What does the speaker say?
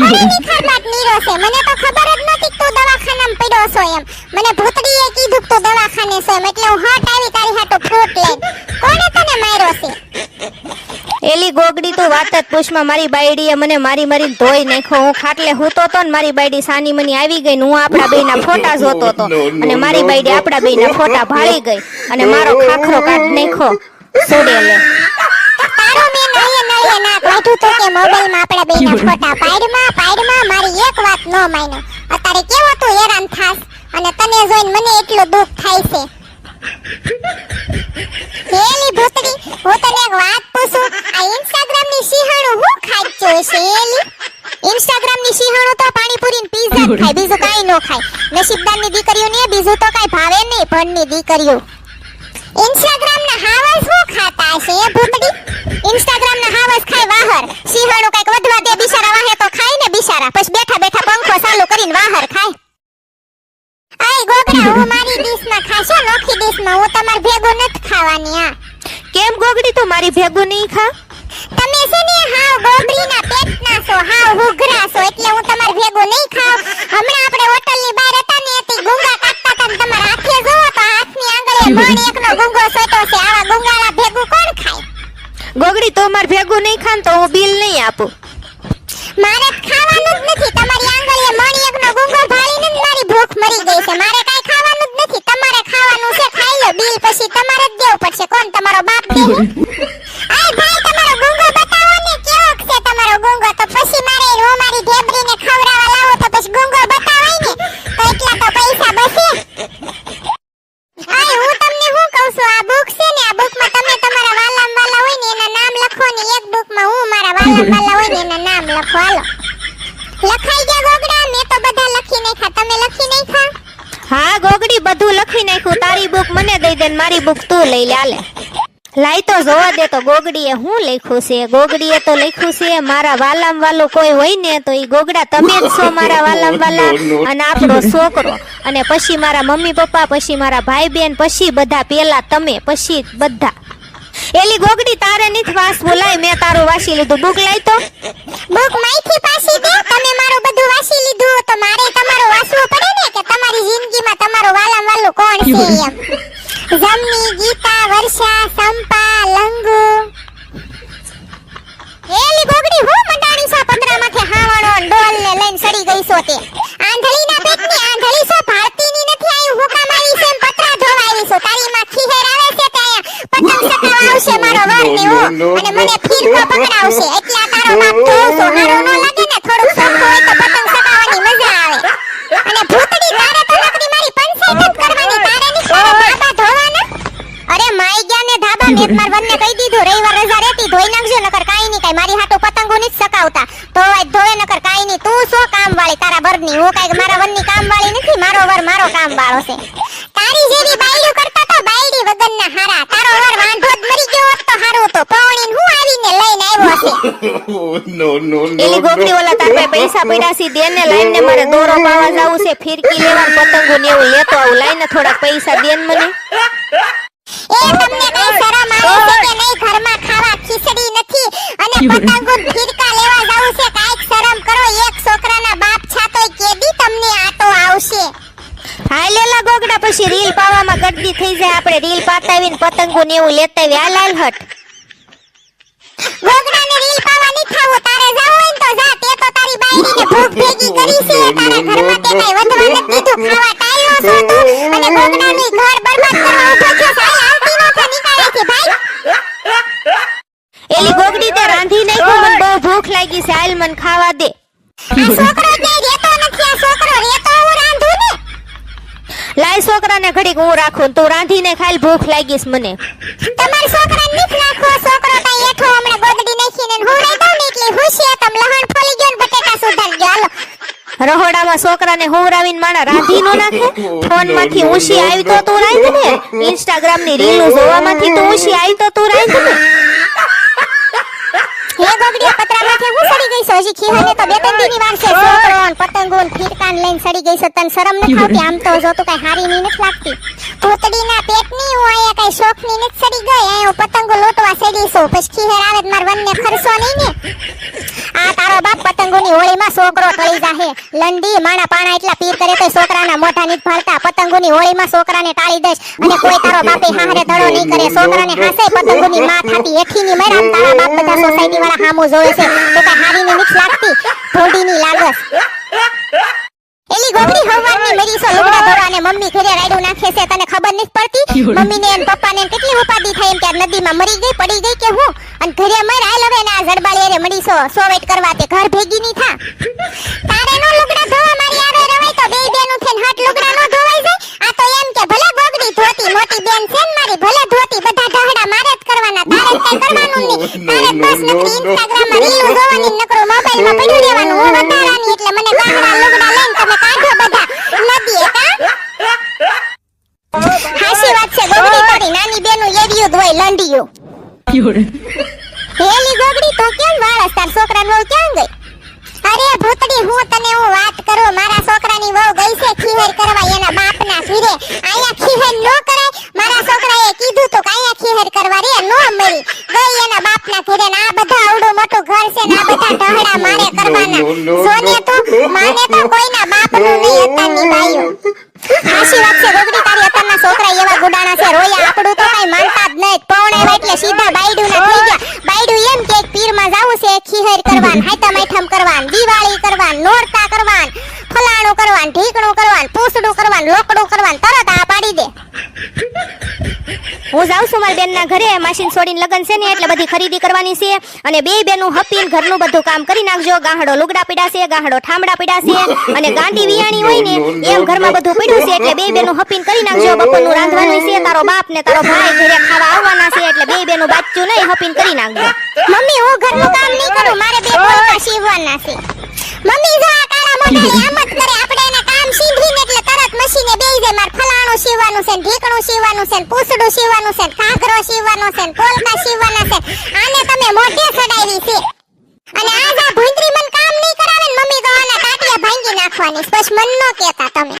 મને નિખાર નીરો છે મને તો ખબર જ નહોતી તું દવાખાનામાં પડ્યો છો એમ. મને ભૂતડીએ કીધું તું દવાખાને છો એમ. એટલે હું હટ આવી તારી હાટુ ફ્રૂટ લઈને. કોણે તને માર્યો છે? એલી ગોગડી તું વાત જ પૂછમાં મારી બાયડીએ મને મારી મારી ધોઈ નાખ્યો. હું ખાટલે હૂતો તો ને મારી બાયડી સાની મની આવી ગઈ ને હું આપણા બેયના ફોટા જોતો તો અને મારી બાયડી આપણા બેયના ફોટા ભાળી ગઈ. અને મારો ખાખરો કાઢ નાખ્યો. સોડે લે નળીએ તો કે મોબાઈલમાં આપણે બેના ફોટા પાડમાં પાડમાં મારી એક વાત નો માન્યો અત્યારે કેવો તું હેરાન થાસ અને તને જોઈને મને એટલું દુઃખ થાય છે. હેલી ભૂતડી હું તને એક વાત પૂછું? આ ઇન્સ્ટાગ્રામની સિંહણું હું ખાચ્યું છે હેલી? ઇન્સ્ટાગ્રામની સિંહણું તો પાણીપુરી ને પીઝા ખાય બીજું કાઈ નો ખાય. નસીબદારની દીકરીઓ ને બીજું તો કાઈ ભાવે નહીં ભણની દીકરીઓ. ઇન્સ્ટાગ્રામ ના હાવસ હું ખાતા હશે એ ભૂતડી ઇન્સ્ટાગ્રામ ના હાવસ ખાય વાહર સિંહાણું કંઈક વધવા દે બિચારા વાહે તો ખાય ને બિચારા પછી બેઠા બેઠા પંખો ચાલુ કરીને વાહર ખાય આય ગોગડા હું મારી ડીશમાં ખાશો નોખી ડીશ માં ભેગો નથી ખાવાની આ કેમ ગોગડી તું મારી ભેગું નહીં ખા? તમે છે ને હાવ ગોબરીના પેટના છો હાવ હુઘરા છો એટલે હું તમાર ભેગો નહીં ખાવ. હમણાં આપણે હોટલની બહાર હતા ને તે ગુંગા કાઢતા હતા ને તમારા હાથે જોવો તો હાથની આંગળીએ મણ એકનો ગુંગો સોટ્યો છે આવા ગુંગાળા ભેગું કોણ ખાય? ગોગડી તો મારે ભેગું નહીં ખાન તો હું બિલ નહીં આપું. મારે ખાવાનું જ નથી તમારી આંગળીએ મણ એકનો ગુંગો ભાળીને મારી ભૂખ મરી ગઈ છે મારે કાઈ ખાવાનું જ નથી તમારે ખાવાનું છે ખાઈ લો બિલ પછી તમારે જ દેવું પડશે કોણ તમારો બાપ દે આય ભાઈ તમારો ગુંગો બતાવો ને કેવો છે તમારો ગુંગો તો પછી મારે હું મારી ઢેબરીને ખવડાવવા લાવો તો પછી ગુંગો બતાવાય ને તો એટલા તો પૈસા બસે આય હું તમને શું કહું છું આ બુક છે ને આ બુકમાં તમે તમારા વાલામ વાલા હોય ને એના નામ લખો ને એક બુકમાં હું મારા વાલામ વાલા હોય ને એના નામ લખો હાલો લખાઈ ગયા ગોગડા મેં તો બધા લખી નાખ્યા તમે લખી નાખ્યા હા ગોગડી બધું લખી નાખ્યું. તારી બુક મને દઈ દે મારી બુક તું લઈ લે લાઈ તો જોવા દે તો ગોગડીએ હું લખ્યું છે? ગોગડીએ તો લખ્યું છે, મારા વાલામ વાલું કોઈ હોય ને તો એ ગોગડા તમે જ છો, મારા વાલામ વાલા અને આપણો છોકરો. અને પછી મારા મમ્મી પપ્પા, પછી મારા ભાઈ બેન, પછી બધા પેલા તમે, પછી બધા. એલી ગોગડી, તારે નથી વાસ બોલાય મેં તારું વાસી લીધું. બુક લાઈ તો. બુક માઈથી પાછી દે તમે મારું બધું વાંચી લીધું તો મારે તમારું વાંચવું પડે ને કે તમારી જિંદગીમાં તમારું વાલામ વાલું કોણ છે એમ જમની ગીતા વર્ષા સંપા લંગુ એલી ગોગડી હું મંડાણી છો પતરામાંથી હાવણો ને ડોલ ને લઈને સડી ગઈ છો તે આંધળીના પેટની આંધળી છો ભારતીની નથી આયું હુકામ આવી છે એમ પતરા ધોવા આવી છો તારી માં ખીહેર આવે છે તે અહીંયા પતંગ સકાવા આવશે મારો વર ને હું અને મને ફીરકો પકડાવશે એટલે આ તારો બાપ ધોવ છો હારો ન લાગે ને થોડું સોખું હોય તો પતંગ ચગાવવાની મજા આવે. અને ભૂતડી તારે તો નકરી મારી પંચાયત કરવાની તારે ની તારે ધાબા ધોવાના? અરે માઈ ગયા ને ધાબા મેં માર વનને કહી દીધું રવિવાર રજા રહેતી ધોઈ નાખજો નકર કાઈ ની કાઈ મારી હાટો પતંગો ની સકાવતા ધોવાય ધોવે નકર કાઈ નહીં. તું શું કામ વાળી તારા બરની હું કાઈ મારા વનની કામ વાળી નથી? મારો વર મારો કામ વાળો છે. તારી જેવી બાયડું કરતા તો બાયડી વગરના હારા. તારો વર વાંઢો જ મરી ગયો હોત તો હારું તો પૌણીન હું no, no, no, એલી ગોગડી no. ઓલા તાર પાસે પૈસા પડ્યા છે દે ને લાઈન ને મારે દોરો પાવા જાવું છે ફિરકી લેવા ને પતંગો ને એવું લેતો આવું. લાઈન ને થોડાક પૈસા દે ને મને. એ તમને કઈ શરમ આવે છે કે નહીં? ઘરમાં ખાવા ખીચડી નથી અને પતંગો ફિરકા લેવા જાવું છે કાઈક શરમ કરો. એક છોકરાના બાપ છાતોય કેદી તમને આટો આવશે. હાય લેલા ગોગડા પછી રીલ પાવામાં ગડદી થઈ જાય આપણે રીલ પાતાવીને પતંગો ને એવું લેતા આવી આ લાલ હટ. ગોગડાને રીલ પાવા નહીં થાવું તારે જાવું હોય ને તો જા તે તારી ભૂખ ભેગી કરી છે તારા ઘરમાં તે કઈ વધવા નથી દીધું ખાવા ટાળ્યો છો તું અને ગોગડાનું ઘર બરબાદ કરવા ઊભો છો સાઈ આવતી નોથે નીકાળે છે ભાઈ એલી ગોગડી તે રાંધી નાખ્યું મને બહુ ભૂખ લાગી છે. હાલ મને ખાવા દે. આ છોકરો ક્યાંય રહેતો નથી આ છોકરો રહેતો હું રાંધું ને. લાય છોકરાને ઘડીક હું રાખું તું રાંધીને ખાઈ ભૂખ લાગીશ મને. તમારા છોકરાને નીચ નાખો છોકરો કાંઈ એઠો હમણાં ગોદડી નાખીને હુંરાઈ દઉં ને એટલે હુશે તમ લહણ ફોલી ગયો ને બટેટા સુધાર હાલો રહોડામાં છોકરાને હોવરાવીને માણા રાંધી નો નાખે. ફોનમાંથી ઊંશી આવી તો તું રાંધ ને? ઇન્સ્ટાગ્રામની રીલો જોવામાંથી તો ઊંશી આવી તો તું રાંધ ને? હે ગોગડીયા પતરામાંથી હું સડી ગઈ છું. હજી ખીહાને તો બે ત્રણ દીની વાર છે. છોકરો ને પતંગો ફીરકાન લઈને સડી ગઈ છે. તને શરમ નથી આવતી? આમ તો જો તું કઈ હારી ની નથી લાગતી. પૂતડીના પેટની હું અહીંયા કઈ શોખની નથી સડી ગઈ. અહીંયા હું પતંગો લોટવા સડી છું. પછી ખીહેર આવે તો માર વનને ખરસો નહીં ને? આ તારો બાપ પતંગોની હોળીમાં છોકરો ટળી જાહે. લંડી માણા પાણા એટલા પીર કરે તો છોકરાના મોઢા નીત ફાડતા પતંગોની હોળીમાં છોકરાને ટાળી દઈશ અને કોઈ તારો બાપે હારે દડો નહીં કરે. છોકરાને હાસે પતંગોની માં થાતી હેઠીની મરા તારા બાપ બધા સોસાયટી વાળા હામો જોવે છે તો કે હારી ની મિક્સ લાગતી. ભોંડીની લાગસ એલી ગોગડી હવારની મરી સો લુગડા ધોવા અને મમ્મી ઘરે રાયડું નાખે છે તને ખબર નથી પડતી? મમ્મી ને એમ પપ્પા ને કેટલી ઉપાદી થાય એમ કે નદીમાં મરી ગઈ પડી ગઈ કે હું? અને ઘરે મર આલ હવે ને જડબાળી અરે મળી સો સો વેટ કરવા તે ઘર ભેગી ની થા તારે નો લુગડા ધોવા મારી આવે રવાય તો બે બેનું થઈને હાથ લુગડા નો ધોવાઈ જાય આ તો એમ કે ભલે ગોગડી ધોતી મોટી બેન છે ને મારી ભલે ધોતી બધા ઢહડા મારે જ કરવાના તારે જ કઈ કરવાનું નકરી ઇન્સ્ટાગ્રામમાં જોવાની ને મોબાઈલમાં પડ્યું રહેવાનું. હું વધારાની એટલે મને ગામડા લુગડા લઈને તમે કાઢો બધા. નદીએ કા હાસી વાત છે ગોગડી તારી નાની બેનું એવિયું જ લંડિયું હેલી ગોગડી તો કેમ વાળસ? તાર છોકરાની વહુ ક્યાં ગઈ? અરે ભૂતડી હું તને હું વાત કરું મારા છોકરાની વહુ ગઈ છે ખીહેર કરવા એના બાપના સુરે આયા ખીહેર નો કરાય મારા છોકરાએ કીધું તો કાયા ખેર કરવા રે નો મળી ગઈ એના બાપના ઘરે ના બધા આવડું મોટું ઘર છે ના બધા ઢહડા મારે કરવાના. સોને તો માને તો કોઈના બાપનો નહીં અત્યારની બાઈઓ હાશી વાત છે ગોગડી તારી અત્યારના છોકરા એવા ગુડાણા છે. રોયા આપણું તો કઈ માનતા જ નહીં. પૌણે એટલે સીધા બાયડું ના થઈ ગયા. બાયડું એમ કે પીરમાં જાવું છે ખીહેર કરવાન. હાઈતમ આઈટમ કરવાન દિવાળી કરવાન નોરતા કરવાન ફલાણું કરવાન ઢીકણું કરવાન પૂસડું કરવાન લોકડું કરવાન તરત આ પાડી દે હું જાઉં છું મારી બેનના ઘરે માસીન છોડીને લગન છે ને એટલે બધી ખરીદી કરવાની છે. અને બે બેનું હપીને ઘરનું બધું કામ કરી નાખજો. ગાહડો લુગડા પીડાશે ગાહડો ઠામડા પીડાશે અને ગાંડી વિયાણી હોય ને એમ ઘરમાં બધું પડ્યું છે એટલે બે બેનું હપીન કરી નાખજો. બપોરનું રાંધવાનું છે તારો બાપ ને તારો ભાઈ ઘરે ખાવા આવવાના છે એટલે બે બેનું બાચ્યું નહીં હપીન કરી નાખજો. મમ્મી હું ઘરનું કામ નહીં કરું મારે બે પોતા સીવવાના છે. મમ્મી જો આ કાળા મોઢાની આમ જ કરે આપણે એને કામ સીધીને એટલે તરત મશીને બેહી જાય મારે ફલાણું સીવવાનું છે, ઢીકણું સીવવાનું છે ને પૂસડું સીવવાનું છે, ઘાઘરો સીવવાનો છે ને પોલકા સીવવાના છે. આને તમે મોઢે ચડાવી છે. અને આ જા ભૂંતરી મન કામ નહીં કરાવે ને મમ્મી તો આના તાટિયા ભાંગી નાખવાની બસ મન ન કહેતા તમે.